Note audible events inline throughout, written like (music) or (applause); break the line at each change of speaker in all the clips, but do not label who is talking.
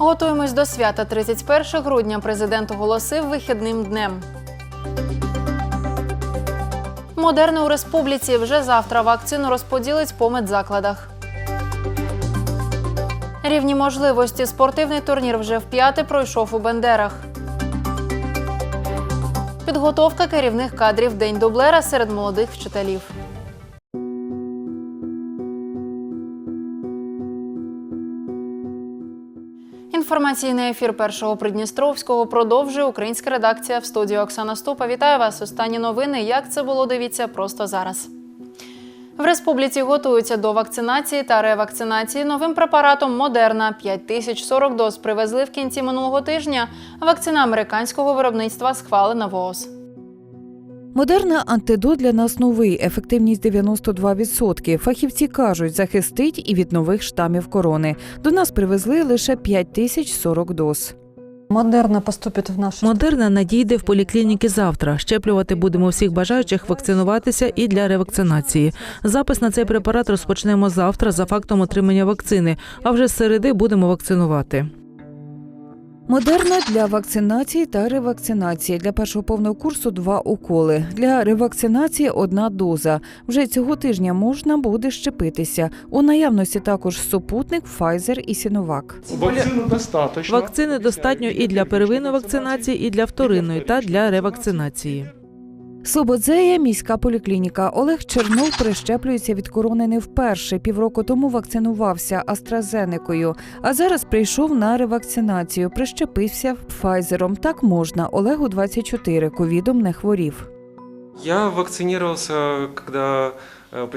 Готуємось до свята 31 грудня. Президент оголосив вихідним днем. Модерна у республіці вже завтра вакцину розподілить по медзакладах. Рівні можливості. Спортивний турнір вже вп'яте пройшов у Бендерах. Підготовка керівних кадрів День дублера серед молодих вчителів. Інформаційний ефір першого Придністровського продовжує українська редакція в студії Оксана Ступа. Вітаю вас. Останні новини. Як це було? Дивіться просто зараз. В республіці готуються до вакцинації та ревакцинації новим препаратом Модерна. 5040 доз привезли в кінці минулого тижня. Вакцина американського виробництва схвалена ВООЗ.
Модерна антидот для нас новий, ефективність 92%. Фахівці кажуть, захистить і від нових штамів корони. До нас привезли лише 5040 доз.
Модерна поступить в нашу
Модерна надійде в поліклініки завтра. Щеплювати будемо всіх бажаючих вакцинуватися і для ревакцинації. Запис на цей препарат розпочнемо завтра за фактом отримання вакцини. А вже з середи будемо вакцинувати.
Модерна для вакцинації та ревакцинації. Для першого повного курсу два уколи. Для ревакцинації одна доза. Вже цього тижня можна буде щепитися. У наявності також супутник, Pfizer і Сіновак.
Вакцины достаточно.
Вакцини достатньо і для первинної вакцинації, і для вторинної, та для ревакцинації.
Слободзея, міська поліклініка. Олег Чернов прищеплюється від корони не вперше. Півроку тому вакцинувався Астразенекою, а зараз прийшов на ревакцинацію. Прищепився Пфайзером. Так можна. Олегу 24, ковідом не хворів.
Я э, по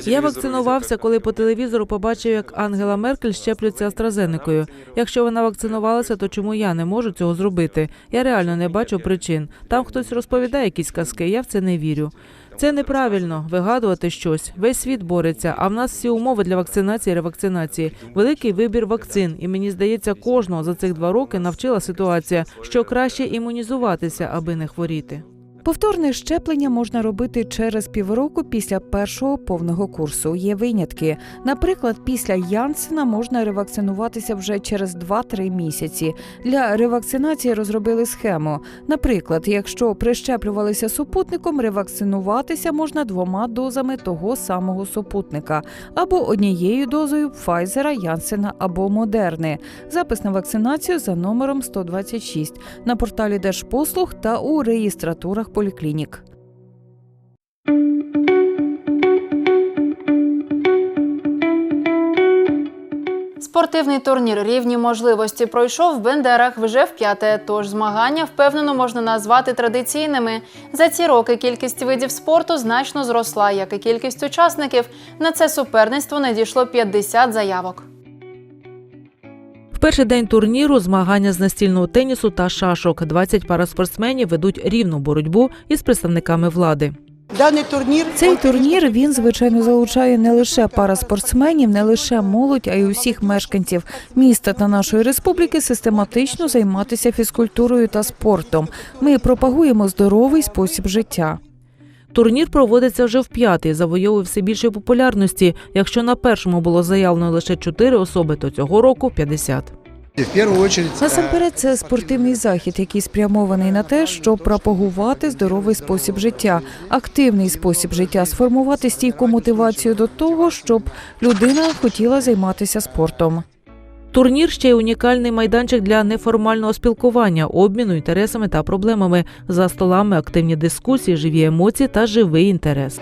Я вакцинувався, коли по телевізору побачив, як Ангела Меркель щеплюється AstraZeneca. Якщо вона вакцинувалася, то чому я не можу цього зробити? Я реально не бачу причин. Там хтось розповідає якісь казки, я в це не вірю. Це неправильно вигадувати щось. Весь світ бореться, а в нас всі умови для вакцинації і ревакцинації. Великий вибір вакцин. І мені здається, кожного за цих два роки навчила ситуація, що краще імунізуватися, аби не хворіти.
Повторне щеплення можна робити через півроку після першого повного курсу. Є винятки. Наприклад, після Янсена можна ревакцинуватися вже через 2-3 місяці. Для ревакцинації розробили схему. Наприклад, якщо прищеплювалися супутником, ревакцинуватися можна двома дозами того самого супутника або однією дозою Пфайзера, Янсена або Модерни. Запис на вакцинацію за номером 126 на порталі Держпослуг та у реєстратурах поліклінік.
Спортивний турнір рівні можливості пройшов в Бендерах вже вп'яте. Тож змагання впевнено можна назвати традиційними. За ці роки кількість видів спорту значно зросла, як і кількість учасників. На це суперництво надійшло 50 заявок.
Перший день турніру змагання з настільного тенісу та шашок. 20 параспортсменів ведуть рівну боротьбу із представниками влади.
Даний турнір
Цей турнір він звичайно залучає не лише пара спортсменів, не лише молодь, а й усіх мешканців міста та нашої республіки систематично займатися фізкультурою та спортом. Ми пропагуємо здоровий спосіб життя.
Турнір проводиться вже в п'ятий, завойовує все більшої популярності. Якщо на першому було заявлено лише 4 особи, то цього року 50.
В первую очередь,
Насамперед, це спортивний захід, який спрямований на те, щоб пропагувати здоровий спосіб життя, активний спосіб життя, сформувати стійку мотивацію до того, щоб людина хотіла займатися спортом.
Турнір ще й унікальний майданчик для неформального спілкування, обміну інтересами та проблемами. За столами активні дискусії, живі емоції та живий інтерес.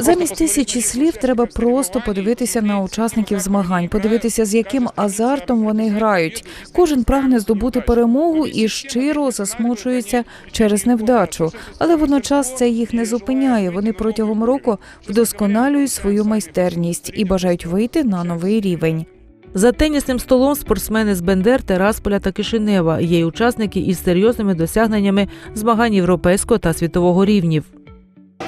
Замість тисячі слів треба просто подивитися на учасників змагань, подивитися, з яким азартом вони грають. Кожен прагне здобути перемогу і щиро засмучується через невдачу, але водночас це їх не зупиняє. Вони протягом року вдосконалюють свою майстерність і бажають вийти на новий рівень.
За тенісним столом спортсмени з Бендер, Терасполя та Кишинева є й учасники із серйозними досягненнями змагань європейського та світового рівнів.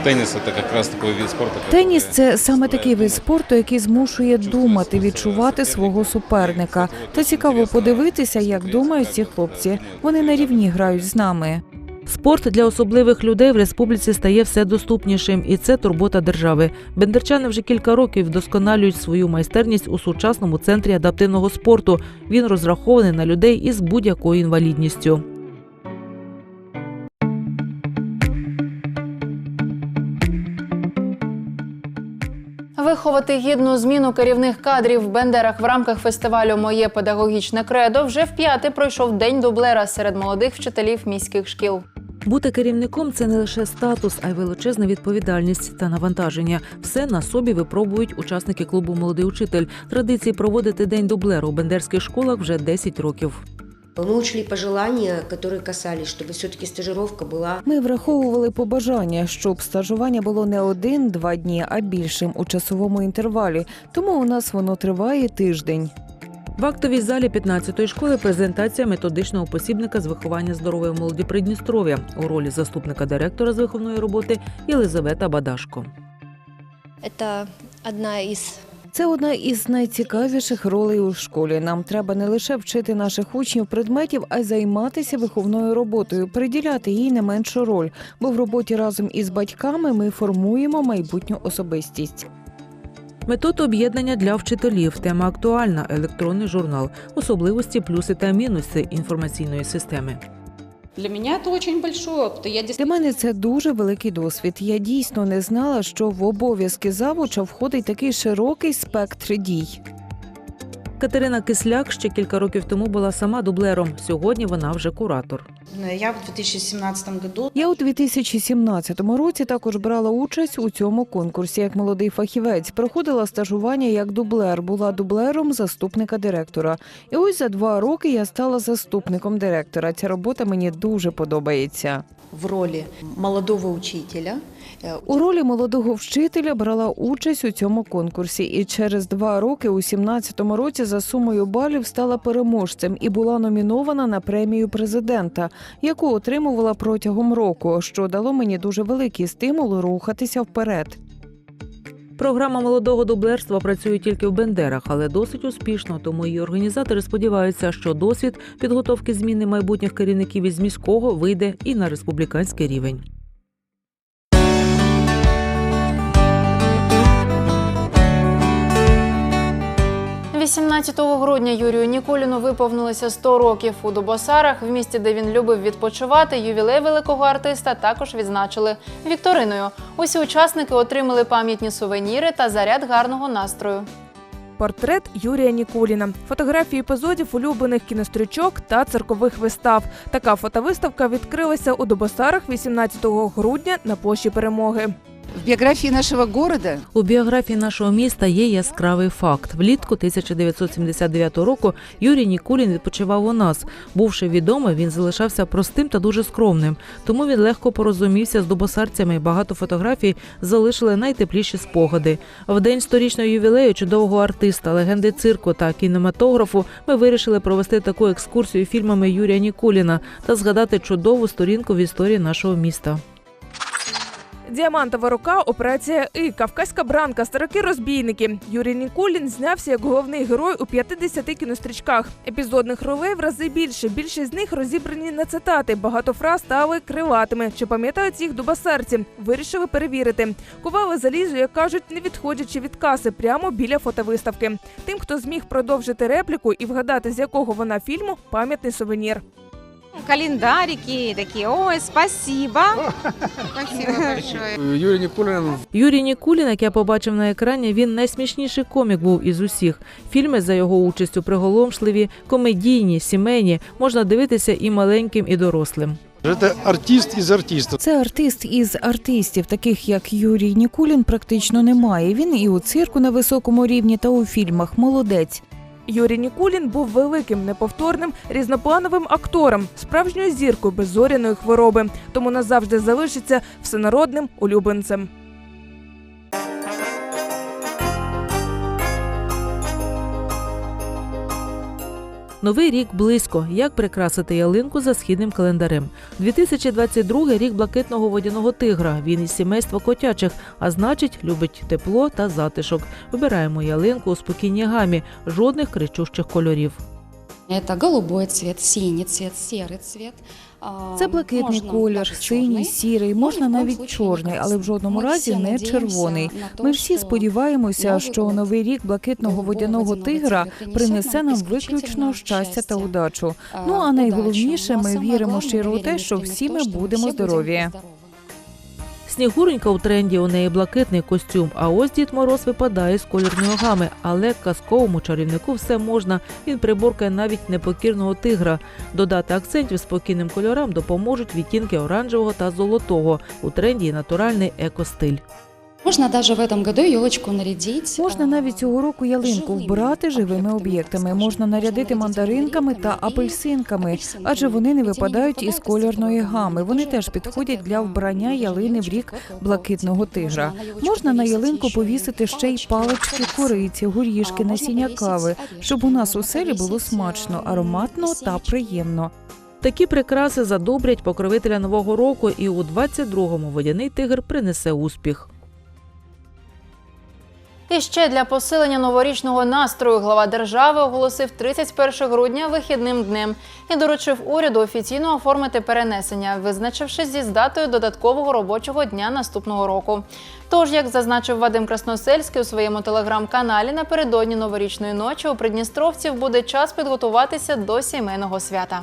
Теннис это как раз вид спорта.
Теніс це саме такий вид спорту, який змушує думати, відчувати свого суперника. Та цікаво подивитися, як думають ці хлопці. Вони на рівні грають з нами.
Спорт для особливих людей в республіці стає все доступнішим, і це турбота держави. Бендерчани вже кілька років вдосконалюють свою майстерність у сучасному центрі адаптивного спорту. Він розрахований на людей із будь-якою інвалідністю.
Виховати гідну зміну керівних кадрів в Бендерах в рамках фестивалю Моє педагогічне кредо вже вп'яте пройшов день дублера серед молодих вчителів міських шкіл.
Бути керівником це не лише статус, а й величезна відповідальність та навантаження. Все на собі випробують учасники клубу Молодий учитель. Традиції проводити день дублеру у бендерських школах вже 10 років.
Мы учли пожелания, которые касались, чтобы все-таки стажировка была
Ми враховували побажання, щоб стажування було не один-два дні, а більшим у часовому інтервалі. Тому у нас воно триває тиждень.
В актовій залі 15-ї школи презентація методичного посібника з виховання здорової молоді Придністров'я у ролі заступника директора з виховної роботи Єлизавета Бадашко.
Это одна из
Це одна із найцікавіших ролей у школі. Нам треба не лише вчити наших учнів предметів, а й займатися виховною роботою, приділяти їй не меншу роль. Бо в роботі разом із батьками ми формуємо майбутню особистість.
Метод об'єднання для вчителів. Тема актуальна. Електронний журнал. Особливості, плюси та мінуси інформаційної системи.
Для очень большой опыт. и
Для мене це дуже великий досвід. Я дійсно не знала, що в обов'язки завуча входить такий широкий спектр дій.
Катерина Кисляк ще кілька років тому була сама дублером. Сьогодні вона вже куратор.
Я в 2017 году
Я у 2017 році також брала участь у цьому конкурсі як молодий фахівець. Проходила стажування як дублер, була дублером заступника директора. І ось за два роки я стала заступником директора. Ця робота мені дуже подобається.
в роли молодого учителя.
У ролі молодого вчителя брала участь у цьому конкурсі, і через два роки, у 17-му році, за сумою балів стала переможцем і була номінована на премію президента, яку отримувала протягом року, що дало мені дуже великий стимул рухатися вперед.
Програма молодого дублерства працює тільки в Бендерах, але досить успішно. Тому її організатори сподіваються, що досвід підготовки зміни майбутніх керівників із міського вийде і на республіканський рівень.
– 18 грудня Юрію Ніколіну виповнилося 100 років у Дубосарах, в місті, де він любив відпочивати. Ювілей великого артиста також відзначили вікториною. Усі учасники отримали пам'ятні сувеніри та заряд гарного настрою.
Портрет Юрія Нікуліна, фотографії епізодів улюблених кінострічок та циркових вистав. Така фотовиставка відкрилася у Дубосарах 18 грудня на площі Перемоги.
В биографии нашего города
У біографії нашого міста є яскравий факт. Влітку 1979 року Юрій Нікулін відпочивав у нас. Бувши відомий, він залишався простим та дуже скромним. Тому він легко порозумівся з дубосарцями. Багато фотографій залишили найтепліші спогади. В день сторічного ювілею чудового артиста, легенди цирку та кінематографу ми вирішили провести таку екскурсію фільмами Юрія Нікуліна та згадати чудову сторінку в історії нашого міста.
Діамантова рука, операція І, Кавказька бранка, старики розбійники. Юрій Нікулін знявся як головний герой у 50 кінострічках. Епізодних ролей в рази більше. Більшість з них розібрані на цитати. Багато фраз стали криватими. Чи пам'ятають їх дубасарці? Вирішили перевірити. Кували залізо, як кажуть, не відходячи від каси, прямо біля фотовиставки. Тим, хто зміг продовжити репліку і вгадати, з якого вона фільму, пам'ятний сувенір.
Календарики такие. Ой, спасибо. (laughs) Спасибо большое.
Юрий Никулин
Юрій Нікулін, як я побачив на екрані, він найсмішніший комік був із усіх. Фільми за його участю приголомшливі, комедійні, сімейні можна дивитися і маленьким, і дорослим.
это артист из артистов.
Це артист із артистів, таких як Юрій Нікулін, практично немає. Він і у цирку на високому рівні, та у фільмах молодець.
Юрій Нікулін був великим, неповторним, різноплановим актором, справжньою зіркою без зоряної хвороби, тому назавжди залишиться всенародним улюбленцем.
Новий рік близько. Як прикрасити ялинку за східним календарем? 2022 рік блакитного водяного тигра. Він із сімейства котячих, а значить, любить тепло та затишок. Вибираємо ялинку у спокійній гамі, жодних кричущих кольорів.
Это голубой цвет, синий цвет, серый цвет. А,
Це блакитний
можно
колір,
даже
синій,
черный.
сірий,
Ну,
можна
ні в коєму
навіть
случае не
чорний, але в
красний.
жодному
Ми
разі
всі
не
надіємося
червоний.
на то,
Ми всі
що
сподіваємося,
Новий
що
год
новий рік блакитного
голубого
водяного
водяного
тигра
цвета
принесе
принесет
нам
нам
виключно
исключительно
щастя та
щастя,
удачу.
а,
Ну а
удачу.
найголовніше,
Ну, а
ми
саме
віримо
головне,
щиро у
ми
те,
віримо
що
в те,
всі ми
що ми
будемо
всі будемо
здорові.
Снігуренька у тренді, у неї блакитний костюм, а ось Дід Мороз випадає з кольорної гами. Але казковому чарівнику все можна. Він приборкає навіть непокірного тигра. Додати акцентів спокійним кольорам допоможуть відтінки оранжевого та золотого. У тренді натуральний екостиль.
Можна даже в этом году елочку нарядить.
Можна навіть цього року ялинку вбирати живими об'єктами. Можна нарядити мандаринками та апельсинками, адже вони не випадають із кольорної гами. Вони теж підходять для вбрання ялини в рік блакитного тигра. Можна на ялинку повісити ще й палички кориці, горішки, насіння кави, щоб у нас у селі було смачно, ароматно та приємно.
Такі прикраси задобрять покровителя нового року, і у 22-му водяний тигр принесе успіх.
І ще для посилення новорічного настрою глава держави оголосив 31 грудня вихідним днем і доручив уряду офіційно оформити перенесення, визначившись зі датою додаткового робочого дня наступного року. Тож, як зазначив Вадим Красносельський у своєму телеграм-каналі, напередодні новорічної ночі у придністровців буде час підготуватися до сімейного свята.